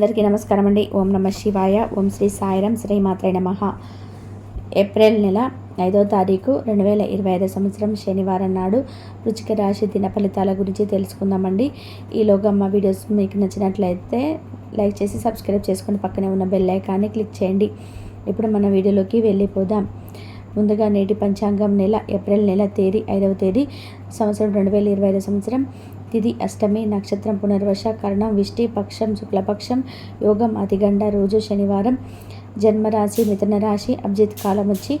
అందరికీ నమస్కారం అండి ఓం నమ శివాయ. ఓం శ్రీ సాయిరం శ్రీ మాత్రే నమ. ఏప్రిల్ నెల ఐదో తారీఖు రెండు వేల ఇరవై ఐదో సంవత్సరం శనివారం నాడు రుచిక రాశి దిన ఫలితాల గురించి తెలుసుకుందామండి. ఈలోగా మా వీడియోస్ మీకు నచ్చినట్లయితే లైక్ చేసి సబ్స్క్రైబ్ చేసుకుని పక్కనే ఉన్న బెల్ ఐకాన్ని క్లిక్ చేయండి. ఇప్పుడు మన వీడియోలోకి వెళ్ళిపోదాం. ముందుగా నేటి పంచాంగం నెల ఏప్రిల్ నెల తేదీ ఐదవ తేదీ సంవత్సరం రెండు వేల ఇరవై ఐదు సంవత్సరం. తిది అష్టమి నక్షత్రం పునర్వశ కరణం విష్టి పక్షం శుక్లపక్షం యోగం అతిగండ రోజు శనివారం జన్మరాశి మిథున రాశి అభిజిత్ కాలం వచ్చి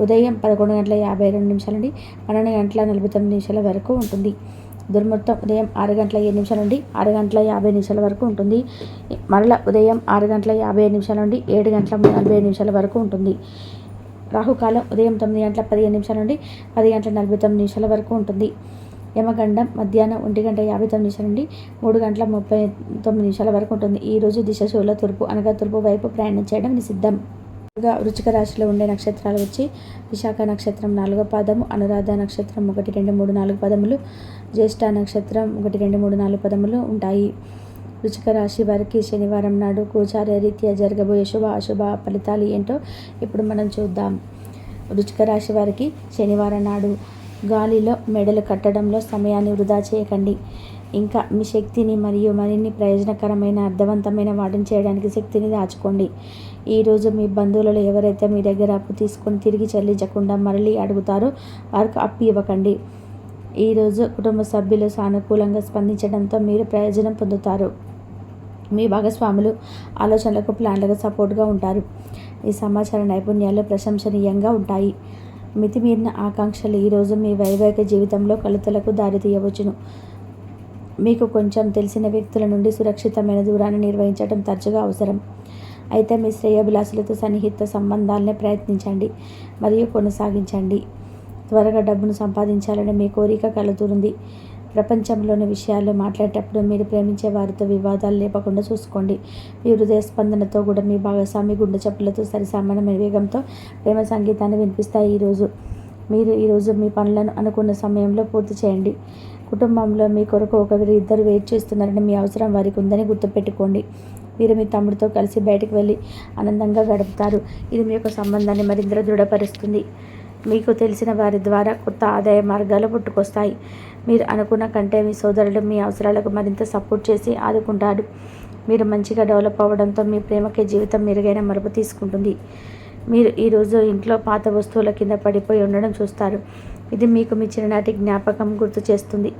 ఉదయం పదకొండు గంటల యాభై రెండు నిమిషాల నుండి పన్నెండు గంటల నలభై తొమ్మిది నిమిషాల వరకు ఉంటుంది. దుర్ముహూర్తం ఉదయం ఆరు గంటల ఏడు నిమిషాల నుండి ఆరు గంటల యాభై నిమిషాల వరకు ఉంటుంది. మరల ఉదయం ఆరు గంటల యాభై ఐదు నిమిషాల నుండి ఏడు గంటల నలభై ఐదు నిమిషాల వరకు ఉంటుంది. రాహుకాలం ఉదయం తొమ్మిది గంటల పదిహేను నిమిషాల నుండి పది గంటల నలభై తొమ్మిది నిమిషాల వరకు ఉంటుంది. యమగండం మధ్యాహ్నం ఒంటి గంట యాభై తొమ్మిది నిమిషాల నుండి మూడు గంటల ముప్పై తొమ్మిది నిమిషాల వరకు ఉంటుంది. ఈ రోజు దిశ శూల తూర్పు అనగా తూర్పు వైపు ప్రయాణం చేయడం నిషిద్ధం. వృచిక రాశిలో ఉండే నక్షత్రాలు వచ్చి విశాఖ నక్షత్రం నాలుగో పాదము అనురాధ నక్షత్రం ఒకటి రెండు మూడు నాలుగు పదములు జ్యేష్ఠ నక్షత్రం ఒకటి రెండు మూడు నాలుగు పదములు ఉంటాయి. వృచిక రాశి వారికి శనివారం నాడు గోచార రీత్యా జరగబోయే శుభ అశుభ ఫలితాలు ఏంటో ఇప్పుడు మనం చూద్దాం. వృచిక రాశి వారికి శనివారం నాడు గాలిలో మెడలు కట్టడంలో సమయాన్ని వృధా చేయకండి. ఇంకా మీ శక్తిని మరియు మరిన్ని ప్రయోజనకరమైన అర్థవంతమైన వాటిని చేయడానికి శక్తిని దాచుకోండి. ఈరోజు మీ బంధువులలో ఎవరైతే మీ దగ్గర అప్పు తీసుకొని తిరిగి చెల్లించకుండా మరలి అడుగుతారో వారికి అప్పు ఇవ్వకండి. ఈరోజు కుటుంబ సభ్యులు సానుకూలంగా స్పందించడంతో మీరు ప్రయోజనం పొందుతారు. మీ భాగస్వాములు ఆలోచనలకు ప్లాన్లకు సపోర్ట్గా ఉంటారు. ఈ సమాచార నైపుణ్యాలు ప్రశంసనీయంగా ఉంటాయి. మితిమీరిన ఆకాంక్షలు ఈరోజు మీ వైవాహిక జీవితంలో కలుతలకు దారితీయవచ్చును మీకు కొంచెం తెలిసిన వ్యక్తుల నుండి సురక్షితమైన దూరాన్ని నిర్వహించడం తరచుగా అవసరం. అయితే మీ శ్రేయోభిలాషులతో సన్నిహిత సంబంధాలనే ప్రయత్నించండి మరియు కొనసాగించండి. త్వరగా డబ్బును సంపాదించాలని మీ కోరిక కలుగుతుంది ప్రపంచంలోని విషయాలు మాట్లాడేటప్పుడు మీరు ప్రేమించే వారితో వివాదాలు లేపకుండా చూసుకోండి. మీ హృదయ స్పందనతో కూడా మీ భాగస్వామి గుండె చప్పులతో సరిసమానమైన వేగంతో ప్రేమ సంగీతాన్ని వినిపిస్తాయి ఈరోజు మీరు ఈరోజు మీ పనులను అనుకున్న సమయంలో పూర్తి చేయండి. కుటుంబంలో మీ కొరకు ఒకరి ఇద్దరు వెయిట్ చేస్తున్నారని మీ అవసరం వారికి ఉందని గుర్తుపెట్టుకోండి. మీరు మీ తమ్ముడితో కలిసి బయటకు వెళ్ళి ఆనందంగా గడుపుతారు. ఇది మీ యొక్క సంబంధాన్ని మరింత దృఢపరుస్తుంది. మీకు తెలిసిన వారి ద్వారా కొత్త ఆదాయ మార్గాలు పుట్టుకొస్తాయి. మీరు అనుకున్న కంటే మీ సోదరుడు మీ అవసరాలకు మరింత సపోర్ట్ చేసి ఆదుకుంటాడు. మీరు మంచిగా డెవలప్ అవ్వడంతో మీ ప్రేమకే జీవితం మెరుగైన మరపు తీసుకుంటుంది. మీరు ఈరోజు ఇంట్లో పాత వస్తువుల కింద పడిపోయి ఉండడం చూస్తారు. ఇది మీకు మీ చిన్ననాటి జ్ఞాపకం గుర్తు చేస్తుంది.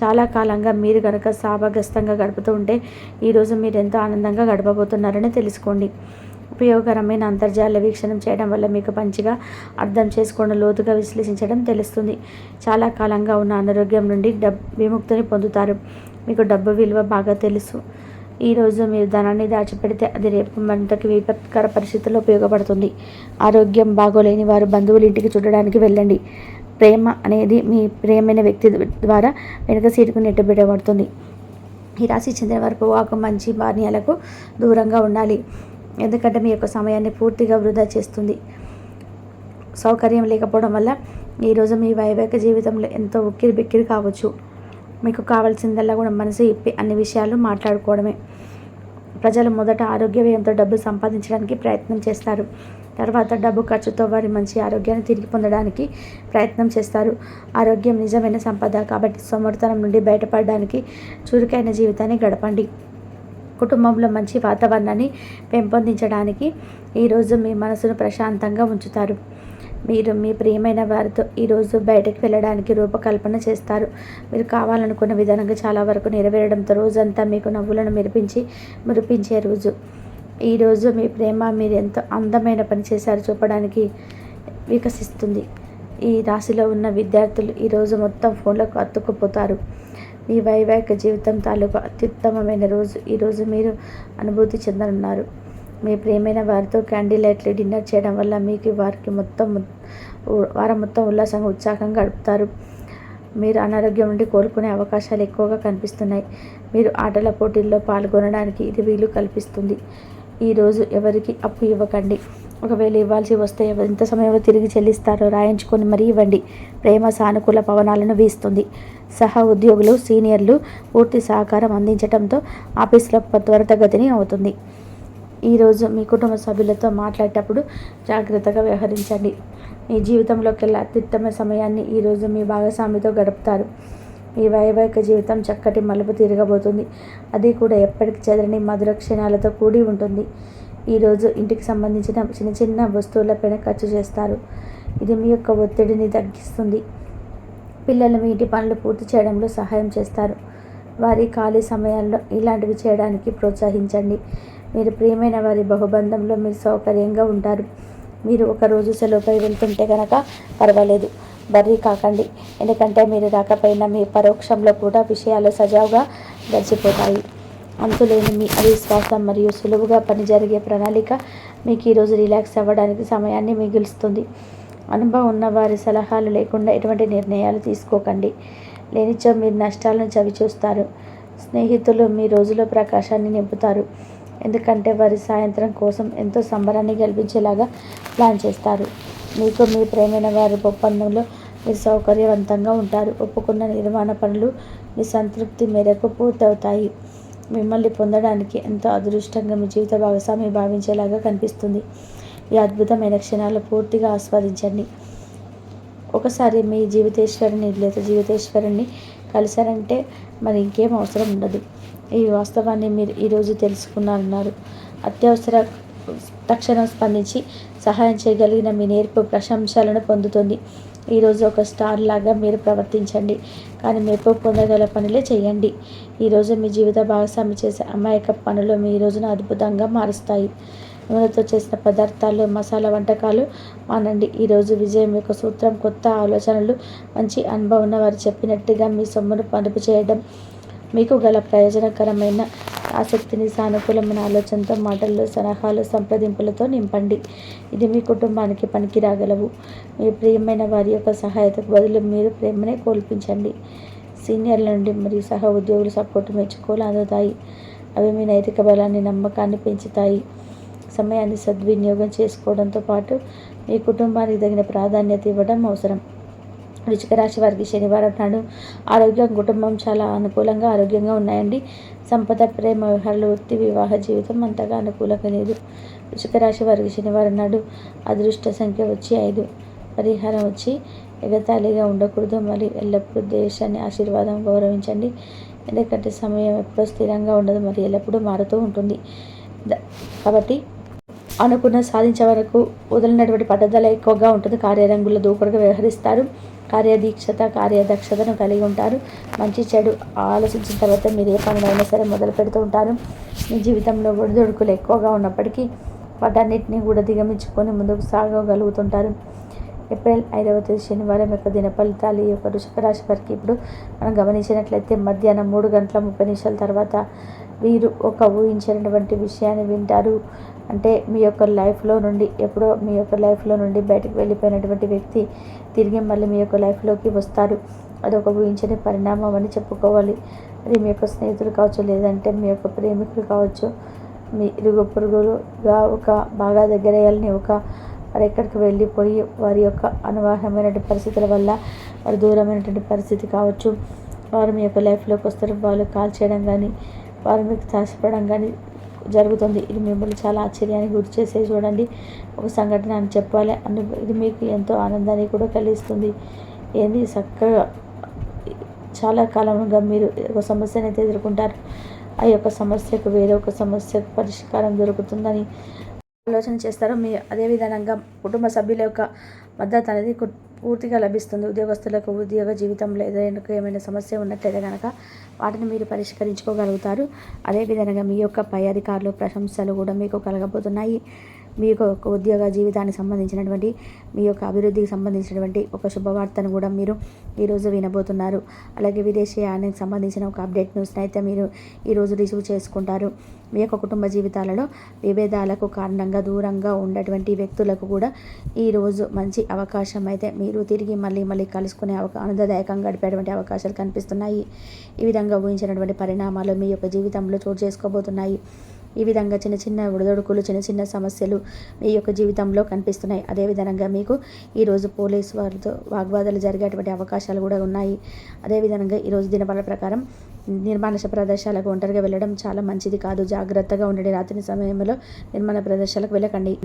చాలా కాలంగా మీరు కనుక సాభగస్తంగా గడుపుతూ ఉంటే ఈరోజు మీరు ఎంతో ఆనందంగా గడపబోతున్నారని తెలుసుకోండి. ఉపయోగకరమైన అంతర్జాల వీక్షణం చేయడం వల్ల మీకు మంచిగా అర్థం చేసుకోవడం లోతుగా విశ్లేషించడం తెలుస్తుంది. చాలా కాలంగా ఉన్న అనారోగ్యం నుండి డబ్ విముక్తిని పొందుతారు. మీకు డబ్బు విలువ బాగా తెలుసు. ఈరోజు మీరు ధనాన్ని దాచిపెడితే అది రేపు మరింతకి విపత్కర పరిస్థితుల్లో ఉపయోగపడుతుంది. ఆరోగ్యం బాగోలేని వారు బంధువులు ఇంటికి చూడడానికి వెళ్ళండి. ప్రేమ అనేది మీ ప్రేమైన వ్యక్తి ద్వారా వెనుక సీటుకు నెట్టబెట్టబడుతుంది. ఈ రాశి చెందిన వారు పొగాకు మంచి బాణ్యాలకు దూరంగా ఉండాలి. ఎందుకంటే మీ యొక్క సమయాన్ని పూర్తిగా వృధా చేస్తుంది. సౌకర్యం లేకపోవడం వల్ల ఈరోజు మీ వైవాహిక జీవితంలో ఎంతో ఉక్కిరి బిక్కిరి కావచ్చు. మీకు కావాల్సిందల్లా కూడా మనసు ఇప్పి అన్ని విషయాలు మాట్లాడుకోవడమే. ప్రజలు మొదట ఆరోగ్య వ్యయంతో డబ్బు సంపాదించడానికి ప్రయత్నం చేస్తారు. తర్వాత డబ్బు ఖర్చుతో వారి మంచి ఆరోగ్యాన్ని తిరిగి పొందడానికి ప్రయత్నం చేస్తారు. ఆరోగ్యం నిజమైన సంపద కాబట్టి సోమరితనం నుండి బయటపడడానికి చురుకైన జీవితాన్ని గడపండి. కుటుంబంలో మంచి వాతావరణాన్ని పెంపొందించడానికి ఈరోజు మీ మనసును ప్రశాంతంగా ఉంచుతారు. మీరు మీ ప్రియమైన వారితో ఈరోజు బయటకు వెళ్ళడానికి రూపకల్పన చేస్తారు. మీరు కావాలనుకున్న విధానంగా చాలా వరకు నెరవేరడంతో రోజంతా మీకు నవ్వులను మెరిపించి మురిపించే రోజు. ఈరోజు మీ ప్రేమ మీరు ఎంతో అందమైన పని చేశారు చూపడానికి వికసిస్తుంది. ఈ రాశిలో ఉన్న విద్యార్థులు ఈరోజు మొత్తం ఫోన్లకు అతుక్కుపోతారు. మీ వైవాహిక జీవితం తాలూకు అత్యుత్తమమైన రోజు. ఈరోజు మీరు అనుభూతి చెందనున్నారు. మీ ప్రేమైన వారితో క్యాండిల్ లైట్లు డిన్నర్ చేయడం వల్ల మీకు వారికి మొత్తం వారం మొత్తం ఉల్లాసంగా ఉత్సాహంగా గడుపుతారు. మీరు అనారోగ్యం నుండి కోలుకునే అవకాశాలు ఎక్కువగా కనిపిస్తున్నాయి. మీరు ఆటల పోటీల్లో పాల్గొనడానికి ఇది వీలు కల్పిస్తుంది. ఈరోజు ఎవరికి అప్పు ఇవ్వకండి. ఒకవేళ ఇవ్వాల్సి వస్తే ఎంత సమయంలో తిరిగి చెల్లిస్తారో రాయించుకొని మరీ ఇవ్వండి. ప్రేమ సానుకూల పవనాలను వీస్తుంది. సహ ఉద్యోగులు సీనియర్లు పూర్తి సహకారం అందించడంతో ఆఫీసులో త్వరితగతిని అవుతుంది. ఈరోజు మీ కుటుంబ సభ్యులతో మాట్లాడేటప్పుడు జాగ్రత్తగా వ్యవహరించండి. మీ జీవితంలోకెల్లా అత్యుత్తమ సమయాన్ని ఈరోజు మీ భాగస్వామితో గడుపుతారు. మీ వైవాహిక జీవితం చక్కటి మలుపు తిరగబోతుంది. అది కూడా ఎప్పటికి చెదరని మధుర క్షణాలతో కూడి ఉంటుంది. ఈరోజు ఇంటికి సంబంధించిన చిన్న చిన్న వస్తువులపైన ఖర్చు చేస్తారు. ఇది మీ యొక్క ఒత్తిడిని తగ్గిస్తుంది. పిల్లలు మీ ఇంటి పనులు పూర్తి చేయడంలో సహాయం చేస్తారు. వారి ఖాళీ సమయాల్లో ఇలాంటివి చేయడానికి ప్రోత్సహించండి. మీరు ప్రియమైన వారి బహుబంధంలో మీరు సౌకర్యంగా ఉంటారు. మీరు ఒకరోజు సెలవుపై వెళ్తుంటే కనుక పర్వాలేదు. బర్రీ కాకండి. ఎందుకంటే మీరు రాకపోయినా మీ పరోక్షంలో కూడా విషయాలు సజావుగా గడిచిపోతాయి. అంతులేని మీ అవిశ్వాసం మరియు సులువుగా పని జరిగే ప్రణాళిక మీకు ఈరోజు రిలాక్స్ అవ్వడానికి సమయాన్ని మిగులుస్తుంది. అనుభవం ఉన్న వారి సలహాలు లేకుండా ఎటువంటి నిర్ణయాలు తీసుకోకండి. లేనిచో మీరు నష్టాలను చవిచూస్తారు. స్నేహితులు మీ రోజులో ప్రకాశాన్ని నింపుతారు. ఎందుకంటే వారి సాయంత్రం కోసం ఎంతో సంబరాన్ని గెలిపించేలాగా ప్లాన్ చేస్తారు. మీకు మీ ప్రేమైన వారి ఒప్పందంలో మీరు సౌకర్యవంతంగా ఉంటారు. ఒప్పుకున్న నిర్మాణ పనులు మీ సంతృప్తి మేరకు పూర్తవుతాయి. మిమ్మల్ని పొందడానికి ఎంతో అదృష్టంగా మీ జీవిత భాగస్వామి భావించేలాగా కనిపిస్తుంది. ఈ అద్భుతమైన క్షణాలు పూర్తిగా ఆస్వాదించండి. ఒకసారి మీ జీవితేశ్వరుని లేదా జీవితేశ్వరుణ్ణి కలిశారంటే మరి ఇంకేం అవసరం ఉండదు. ఈ వాస్తవాన్ని మీరు ఈరోజు తెలుసుకున్నారన్నారు. అత్యవసర తక్షణం స్పందించి సహాయం చేయగలిగిన మీ నేర్పు ప్రశంసలను పొందుతుంది. ఈరోజు ఒక స్టార్ లాగా మీరు ప్రవర్తించండి. కానీ మెప్పు పొందగల పనులే చేయండి. ఈరోజు మీ జీవిత భాగస్వామి చేసే అమాయక పనులు మీ రోజును అద్భుతంగా మారుస్తాయి. నూనెతో చేసిన పదార్థాలు మసాలా వంటకాలు మానండి. ఈరోజు విజయం యొక్క సూత్రం కొత్త ఆలోచనలు మంచి అనుభవం ఉన్న వారు చెప్పినట్టుగా మీ సొమ్మును పనుపు చేయడం మీకు గల ప్రయోజనకరమైన ఆసక్తిని సానుకూలమైన ఆలోచనతో మాటల్లో సలహాలు సంప్రదింపులతో నింపండి. ఇది మీ కుటుంబానికి పనికిరాగలవు. మీ ప్రియమైన వారి యొక్క సహాయతకు బదులు మీరు ప్రేమనే కోల్పించండి. సీనియర్ల నుండి మరియు సహ ఉద్యోగుల సపోర్టు మెచ్చుకోలు అందుతాయి. అవి మీ నైతిక బలాన్ని నమ్మకాన్ని పెంచుతాయి. సమయాన్ని సద్వినియోగం చేసుకోవడంతో పాటు మీ కుటుంబానికి తగిన ప్రాధాన్యత ఇవ్వడం అవసరం. వృచిక రాశి వారికి శనివారం నాడు ఆరోగ్యం కుటుంబం చాలా అనుకూలంగా ఆరోగ్యంగా ఉన్నాయండి. సంపద ప్రేమ వ్యవహారాలు వృత్తి వివాహ జీవితం అంతగా అనుకూలంగా లేదు. వృచిక రాశి వారికి శనివారం నాడు అదృష్ట సంఖ్య వచ్చి ఐదు. పరిహారం వచ్చి ఎగతాళిగా ఉండకూడదు. మరి ఎల్లప్పుడూ దేశాన్ని ఆశీర్వాదం గౌరవించండి. ఎందుకంటే సమయం ఎప్పుడూ స్థిరంగా ఉండదు. మరి ఎల్లప్పుడూ మారుతూ ఉంటుంది. కాబట్టి అనుకున్న సాధించే వరకు వదిలినటువంటి పట్టుదల ఎక్కువగా ఉంటుంది. కార్యరంగుల దూకుడుగా వ్యవహరిస్తారు. కార్యదీక్షత కార్యదక్షతను కలిగి ఉంటారు. మంచి చెడు ఆలోచించిన తర్వాత మీరు ఏ పనులైనా సరే మొదలు పెడుతూ ఉంటారు. మీ జీవితంలో ఒడిదొడుకులు ఎక్కువగా ఉన్నప్పటికీ వాటన్నిటిని కూడా దిగమించుకొని ముందుకు సాగగలుగుతుంటారు. ఏప్రిల్ ఐదవ తేదీ శనివారం యొక్క దిన ఫలితాలు ఈ యొక్క వృషభ రాశి వారికి ఇప్పుడు మనం గమనించినట్లయితే మధ్యాహ్నం మూడు గంటల ముప్పై నిమిషాల తర్వాత వీరు ఒక ఊహించినటువంటి విషయాన్ని వింటారు. అంటే మీ యొక్క లైఫ్లో నుండి ఎప్పుడో మీ యొక్క లైఫ్లో నుండి బయటకు వెళ్ళిపోయినటువంటి వ్యక్తి తిరిగి మళ్ళీ మీ యొక్క లైఫ్లోకి వస్తారు అది ఒక ఊహించని పరిణామం అని చెప్పుకోవాలి. అది మీ యొక్క స్నేహితులు కావచ్చు లేదంటే మీ యొక్క ప్రేమికులు కావచ్చు మీ ఇరుగు పొరుగులుగా ఒక బాగా దగ్గరయ్యాలని ఒక వారు ఎక్కడికి వెళ్ళిపోయి వారి యొక్క అనువాహమైనటువంటి పరిస్థితుల వల్ల వారు దూరమైనటువంటి పరిస్థితి కావచ్చు వారు మీ యొక్క లైఫ్లోకి వస్తారు వాళ్ళు కాల్ చేయడం కానీ వారు మీకు తాసపడడం కానీ జరుగుతుంది. ఇది మిమ్మల్ని చాలా ఆశ్చర్యానికి గురి చేసే చూడండి. ఒక సంఘటన అని చెప్పాలి. అని ఇది మీకు ఎంతో ఆనందాన్ని కూడా కలిగిస్తుంది. ఏంది? చక్కగా చాలా కాలంగా మీరు ఒక సమస్యను అయితే ఎదుర్కొంటారు. ఆ యొక్క సమస్యకు వేరే ఒక సమస్యకు పరిష్కారం దొరుకుతుందని ఆలోచన చేస్తారు మీ అదే విధంగా కుటుంబ సభ్యుల యొక్క మద్దతు అనేది పూర్తిగా లభిస్తుంది. ఉద్యోగస్తులకు ఉద్యోగ జీవితంలో ఏదైనా ఏమైనా సమస్య ఉన్నట్లయితే కనుక వాటిని మీరు పరిష్కరించుకోగలుగుతారు. అదేవిధంగా మీ యొక్క పై అధికారులు ప్రశంసలు కూడా మీకు కలగబోతున్నాయి. మీ యొక్క ఉద్యోగ జీవితానికి సంబంధించినటువంటి మీ యొక్క అభివృద్ధికి సంబంధించినటువంటి ఒక శుభవార్తను కూడా మీరు ఈరోజు వినబోతున్నారు. అలాగే విదేశీయానికి సంబంధించిన ఒక అప్డేట్ న్యూస్ని అయితే మీరు ఈరోజు రిసీవ్ చేసుకుంటారు. మీ యొక్క కుటుంబ జీవితాలలో విభేదాలకు కారణంగా దూరంగా ఉన్నటువంటి వ్యక్తులకు కూడా ఈరోజు మంచి అవకాశం అయితే మీరు తిరిగి మళ్ళీ మళ్ళీ కలుసుకునే అవకా ఆనందదాయకంగా గడిపేటువంటి అవకాశాలు కనిపిస్తున్నాయి. ఈ విధంగా ఊహించినటువంటి పరిణామాలు మీ యొక్క జీవితంలో చోటు చేసుకోబోతున్నాయి. ఈ విధంగా చిన్న చిన్న ఉడదొడుకులు చిన్న చిన్న సమస్యలు మీ యొక్క జీవితంలో కనిపిస్తున్నాయి. అదేవిధంగా మీకు ఈరోజు పోలీసు వారితో వాగ్వాదాలు జరిగేటువంటి అవకాశాలు కూడా ఉన్నాయి. అదేవిధంగా ఈరోజు దినపాల ప్రకారం నిర్మానుష ప్రదేశాలకు ఒంటరిగా వెళ్ళడం చాలా మంచిది కాదు. జాగ్రత్తగా ఉండండి. రాత్రి సమయంలో నిర్మాణ ప్రదేశాలకు వెళ్ళకండి.